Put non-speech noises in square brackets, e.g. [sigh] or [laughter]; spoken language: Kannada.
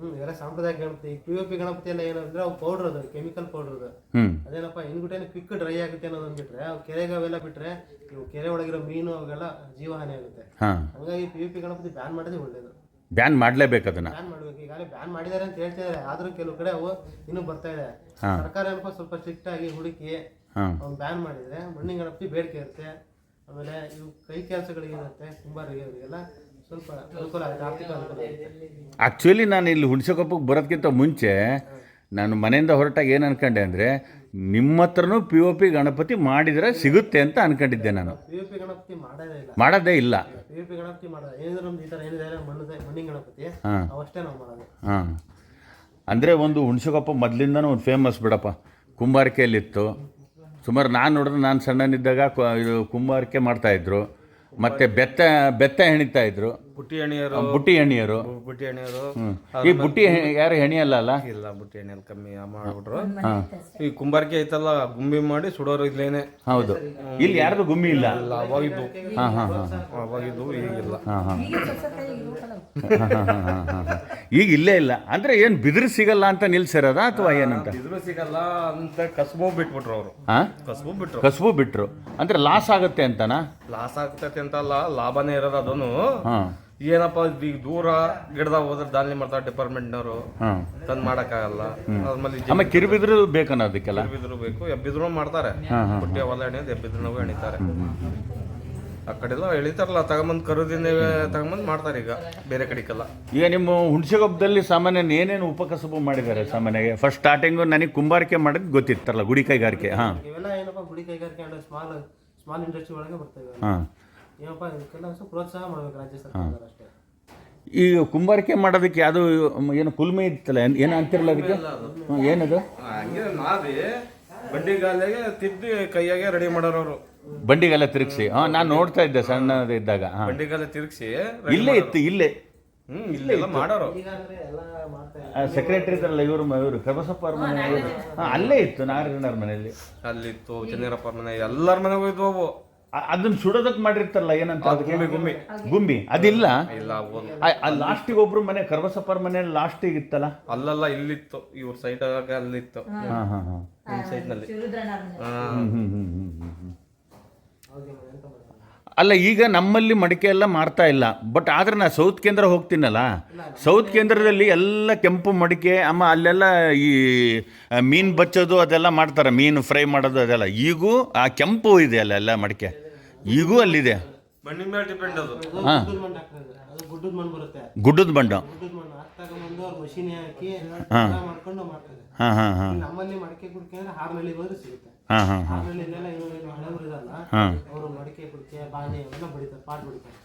ಹ್ಮ್ ಎಲ್ಲ ಸಾಂಪ್ರದಾಯಿಕ Ganapati. P O P Ganapati ಎಲ್ಲ ಏನಂದ್ರೆ ಅವು ಪೌಡರ್ ಅದು ಕೆಮಿಕಲ್ ಪೌಡರ್ ಅದು. ಅದೇನಪ್ಪ ಇನ್ಬಿಟ್ಟೇನು ಕ್ವಿಕ್ ಡ್ರೈ ಆಗುತ್ತೆ ಅನ್ನೋದನ್ನ ಬಿಟ್ರೆ ಅವು ಕೆರೆಗೆ ಅವೆಲ್ಲ ಬಿಟ್ರೆ ಇವು ಕೆರೆ ಒಳಗಿರೋ ಮೀನು ಅವೆಲ್ಲ ಜೀವಹಾನಿ ಆಗುತ್ತೆ. ಹಂಗಾಗಿ P U P Ganapati ban ಮಾಡೋದೇ ಒಳ್ಳೇದು. ಬ್ಯಾನ್ ಮಾಡಲೇಬೇಕು ಅದನ್ನ. ಬ್ಯಾನ್ ಮಾಡ್ಬೇಕು. ಈಗಾಗಲೇ ಬ್ಯಾನ್ ಮಾಡಿದ್ದಾರೆ ಅಂತ ಹೇಳ್ತಿದ್ದಾರೆ ಆದ್ರೂ ಕೆಲವು ಕಡೆ ಅವು ಇನ್ನೂ ಬರ್ತಾ ಇದೆ. ಸರ್ಕಾರ ಏನಪ್ಪ ಸ್ವಲ್ಪ ಸ್ಟ್ರಿಕ್ಟ್ ಆಗಿ ಹುಡುಕಿ ಅವ್ನು ಬ್ಯಾನ್ ಮಾಡಿದ್ರೆ ಮಣ್ಣಿನ ಗಣಪತಿ ಬೇಡಿಕೆ ಇರುತ್ತೆ. ಆಮೇಲೆ ಇವು ಕೈ ಕೆಲಸಗಳಿಗೆ ಇರುತ್ತೆ ಕುಂಬಾರಿಗೆ ಅವರಿಗೆಲ್ಲ ಸ್ವಲ್ಪ ಅನುಕೂಲ ಆಗುತ್ತೆ ಆರ್ಥಿಕ ಅನುಕೂಲ ಆಗುತ್ತೆ. ಆ್ಯಕ್ಚುಲಿ ನಾನು ಇಲ್ಲಿ ಹುಣಸೆಕೊಪ್ಪಕ್ಕೆ ಬರೋದಕ್ಕಿಂತ ಮುಂಚೆ ನಾನು ಮನೆಯಿಂದ ಹೊರಟಾಗ ಏನು ಅನ್ಕೊಂಡೆ ಅಂದರೆ ನಿಮ್ಮ ಹತ್ರನೂ ಪಿ ಒ ಪಿ ಗಣಪತಿ ಮಾಡಿದರೆ ಸಿಗುತ್ತೆ ಅಂತ ಅನ್ಕೊಂಡಿದ್ದೆ ನಾನು. ಪಿ ಯು ಪಿ ಗಣಪತಿ ಮಾಡೋದೇ ಇಲ್ಲ. ಮಾಡೋದೇ ಇಲ್ಲ. ಪಿ ಯು ಪಿ ಗಣಪತಿ ಮಾಡೋದು ಏನಿದ್ರು ನಮ್ದು ಈ ಥರ ಏನಿದೆ ಮಣ್ಣದ ಮಣ್ಣಿನ ಗಣಪತಿ ಹಾಂ. ಅವಷ್ಟೇ ನಾವು ಮಾಡೋದು. ಹಾಂ. ಅಂದರೆ ಒಂದು ಹುಣಸೆಕೊಪ್ಪ ಮೊದಲಿಂದನೂ ಒಂದು ಫೇಮಸ್ ಬಿಡಪ್ಪ. ಕುಂಬಾರಿಕೆಯಲ್ಲಿತ್ತು. ಸುಮಾರು ನಾನು ನೋಡಿದ್ರೆ ನಾನು ಸಣ್ಣನಿದ್ದಾಗ ಕು- ಇದು ಕುಂಬಾರಿಕೆ ಮಾಡ್ತಾಯಿದ್ರು ಮತ್ತು ಬೆತ್ತ ಬೆತ್ತ ಹೆಣಿತಾ ಇದ್ರು. ಬುಟ್ಟಿ ಎಣಿಯರು ಬುಟ್ಟಿ ಹೆಣಿಯರು. ಬುಟ್ಟಿ ಎಣಿಯರು ಈ ಬುಟ್ಟಿ ಯಾರು ಹೆಣಿಯಲ್ಲ ಅಲ್ಲ? ಇಲ್ಲ ಬುಟ್ಟಿ ಎಣಿಯಲ್ಲಿ ಕಮ್ಮಿ ಮಾಡ್ಬಿಟ್ರು. ಈ ಕುಂಬಾರಿಕೆ ಐತಲ್ಲ ಗುಂಬಿ ಮಾಡಿ ಸುಡೋರು ಇಲ್ಲೇನೆ. ಹೌದು. ಇಲ್ಲಿ ಯಾರ್ದು ಗುಮ್ಮಿ ಇಲ್ಲ? ಇಲ್ಲ ಅವಾಗಿದ್ದು. ಹಾಂ ಹಾಂ ಹಾಂ. ಅವಾಗಿದ್ದು ಈಗಿಲ್ಲ ಹಾಂ ಹಾಂ. [laughs] ಈಗ ಇಲ್ಲೇ ಇಲ್ಲ. ಅಂದ್ರೆ ಏನು ಬಿದಿರು ಸಿಗಲ್ಲ ಅಂತ ನಿಲ್ಸಿರೋದಾ ಅಥವಾ ಏನಂತ? ಬಿದಿರು ಸಿಗಲ್ಲ ಅಂತ ಕಸಬು ಬಿಟ್ಬಿಟ್ರು ಅವರು. ಕಸಬು ಕಸ್ಬು ಬಿಟ್ರು. ಕಸಬು ಬಿಟ್ರು. ಅಂದ್ರೆ ಲಾಸ್ ಆಗುತ್ತೆ ಅಂತನಾ? ಲಾಸ್ ಆಗ್ತೈತೆ ಅಂತಲ್ಲ ಲಾಭನೇ ಇರೋದು ಅದನ್ನು ಹಾಂ. ಏನಪ್ಪ ಈಗ ದೂರ ಗಿಡದಾಗ ಹೋದ್ರೆ ದಾಳಿ ಮಾಡ್ತಾರೆ ಡಿಪಾರ್ಟ್ಮೆಂಟ್ನವರು. ಹಾಂ. ತಂದು ಮಾಡಕ್ ಆಗಲ್ಲ ಆಮೇಲೆ ಕಿರುಬಿದ್ರು ಬೇಕನ್ನೋದಕ್ಕೆಲ್ಲ? ಬಿದ್ರು ಬೇಕು. ಎಬ್ಬಿದ್ರು ಮಾಡ್ತಾರೆ. ಬುಟ್ಟಿ ಹೊಲ ಎಣಿಯೋದು ಎಬ್ಬಿದ್ರು ಎಣಿತಾರೆ. ಆ ಕಡೆಲ್ಲ ಎಳಿತಾರಲ್ಲ ತಗೊಂಬಂದು ಕರುದಿನ ತಗೊಂಬಂದು ಮಾಡ್ತಾರೆ ಈಗ ಬೇರೆ ಕಡೆಗೆಲ್ಲ. ಈಗ ನಿಮ್ಮ ಹುಣಸೆಗೊಬ್ಬದಲ್ಲಿ ಸಾಮಾನ್ಯ ಏನೇನು ಉಪಕಸಬು ಮಾಡಿದ್ದಾರೆ ಸಾಮಾನ್ಯವಾಗಿ ಫಸ್ಟ್ ಸ್ಟಾರ್ಟಿಂಗು ನನಗೆ ಕುಂಬಾರಿಕೆ ಮಾಡೋದು ಗೊತ್ತಿತ್ತಲ್ಲ ಗುಡಿ ಕೈಗಾರಿಕೆ ಹಾಂ. ಇವೆಲ್ಲ ಏನಪ್ಪ ಗುಡಿ ಕೈಗಾರಿಕೆ ಅಂದ್ರೆ ಸ್ಮಾಲ್ ಸ್ಮಾಲ್ ಇಂಡಸ್ಟ್ರಿ ಒಳಗೆ ಬರ್ತವೆ ಹಾಂ. ಏನಪ್ಪ ಇದಕ್ಕೆಲ್ಲ ಸ್ವಲ್ಪ ಪ್ರೋತ್ಸಾಹ ಮಾಡ್ಬೇಕು ರಾಜ್ಯ ಸರ್ಕಾರ ಅಷ್ಟೇ. ಈ ಕುಂಬಾರಿಕೆ ಮಾಡೋದಕ್ಕೆ ಅದು ಏನು ಕುಲ್ಮೆ ಇತ್ತಲ್ಲ ಏನ್- ಏನು ಅಂತಿರಲ್ಲ ಅದಕ್ಕೆ? ಏನದು? ಹಂಗೆ ನಾದಿ ಬಂಡಿಗಾಲಿಗೆ ತಿದ್ದಿ ಕೈಯಾಗೆ ರೆಡಿ ಮಾಡೋರು ಅವರು ಬಂಡಿಗೆಲ್ಲ ತಿರುಗಿಸಿ. ಹಾಂ ನಾನು ನೋಡ್ತಾ ಇದ್ದೆ ಸಣ್ಣದಿದ್ದಾಗ. ಇದ್ದಾಗ ಬಂಡಿಗಾಲ ತಿರುಗಿಸಿ ಇಲ್ಲೇ ಇತ್ತು ಇಲ್ಲೇ. ಹ್ಮ್ ಮಾಡೋರು. ಈಗಾಗಲೇ ಎಲ್ಲ ಮಾಡ್ತಾ ಸೆಕ್ರೆಟರಿ ಇದ್ರಲ್ಲ ಇವರು ಇವರು ಕೆಬಸಪ್ಪ ಅವ್ರ ಮನೆ ಇವ್ರು. ಹಾ, ಅಲ್ಲೇ ಇತ್ತು ನಾರಾಯಣರ ಮನೆಯಲ್ಲಿ. ಅಲ್ಲಿತ್ತು ಚಂದ್ರಪ್ಪ ಮನೆ ಎಲ್ಲರ ಮನೆಗೆ ಹೋಯ್ತು ಅವು ಅದನ್ನ ಸುಡೋದಕ್ಕೆ ಮಾಡಿರ್ತಾರಲ್ಲ ಏನಂತ ಗುಂಬಿ ಗುಮ್ಮಿ ಗುಮ್ಮಿ ಅದಿಲ್ಲ. ಲಾಸ್ಟಿಗೆ ಒಬ್ರು ಮನೆ ಕರ್ಬಸಪ್ಪರ ಮನೆ ಲಾಸ್ಟಿಗೆ ಇತ್ತಲ್ಲ? ಅಲ್ಲಲ್ಲ ಇಲ್ಲಿತ್ತು. ಇವ್ರ ಸೈಡ್ ಅಲ್ಲಿತ್ತು. ಹಾಂ ಅಲ್ಲ ಈಗ ನಮ್ಮಲ್ಲಿ ಮಡಿಕೆ ಎಲ್ಲ ಮಾರ್ತಾ ಇಲ್ಲ. ಬಟ್ ಆದ್ರೆ ನಾ ಸೌತ್ ಕೇಂದ್ರ ಹೋಗ್ತೀನಲ್ಲ? ಸೌತ್ ಕೇಂದ್ರದಲ್ಲಿ ಎಲ್ಲ ಕೆಂಪು ಮಡಿಕೆ ಅಮ್ಮ ಅಲ್ಲೆಲ್ಲ ಈ ಮೀನು ಬಚ್ಚೋದು ಅದೆಲ್ಲ ಮಾಡ್ತಾರೆ. ಮೀನು ಫ್ರೈ ಮಾಡೋದು ಅದೆಲ್ಲ. ಈಗೂ ಆ ಕೆಂಪು ಇದೆ ಅಲ್ಲೆಲ್ಲ ಮಡಿಕೆ. ಈಗೂ ಅಲ್ಲಿದೆ. ಹಾಂ ಮೇಲೆ ಡಿಪೆಂಡ್ ಅದು. ಅದು ಹಾ. ಗುಡ್ಡದ ಬಂಡ. ಹಾಕ್ತದೆ ಅದು ಗುಡ್ಡದ ಬರುತ್ತೆ ಗುಡ್ಡದ ಬಂಡು ಗುಡ್ಡದ ಮಣ್ಣು ಹಾಕ್ತಗೊಂಬಂದು ಅವ್ರು ಮಷೀನ್ ಹಾಕಿ ಹಾ. ಮಾಡ್ಕೊಂಡು ಮಾಡ್ತಾರೆ ಹಾಂ ಹಾಂ ಹಾಂ. ನಮ್ಮಲ್ಲಿ ಮಡಿಕೆ ಕುಡಿಕೆ ಅಂದ್ರೆ ಹಾರ್ನಲ್ಲಿ ಹೋದ್ರೆ ಸಿಗುತ್ತೆ. ಹಾಂ ಹಾಂ ಹಾಂ. ಅವೆಲ್ಲ ಬಡಿತಾರೆ ಪಾಟ್ ಬಡಿತಾರೆ.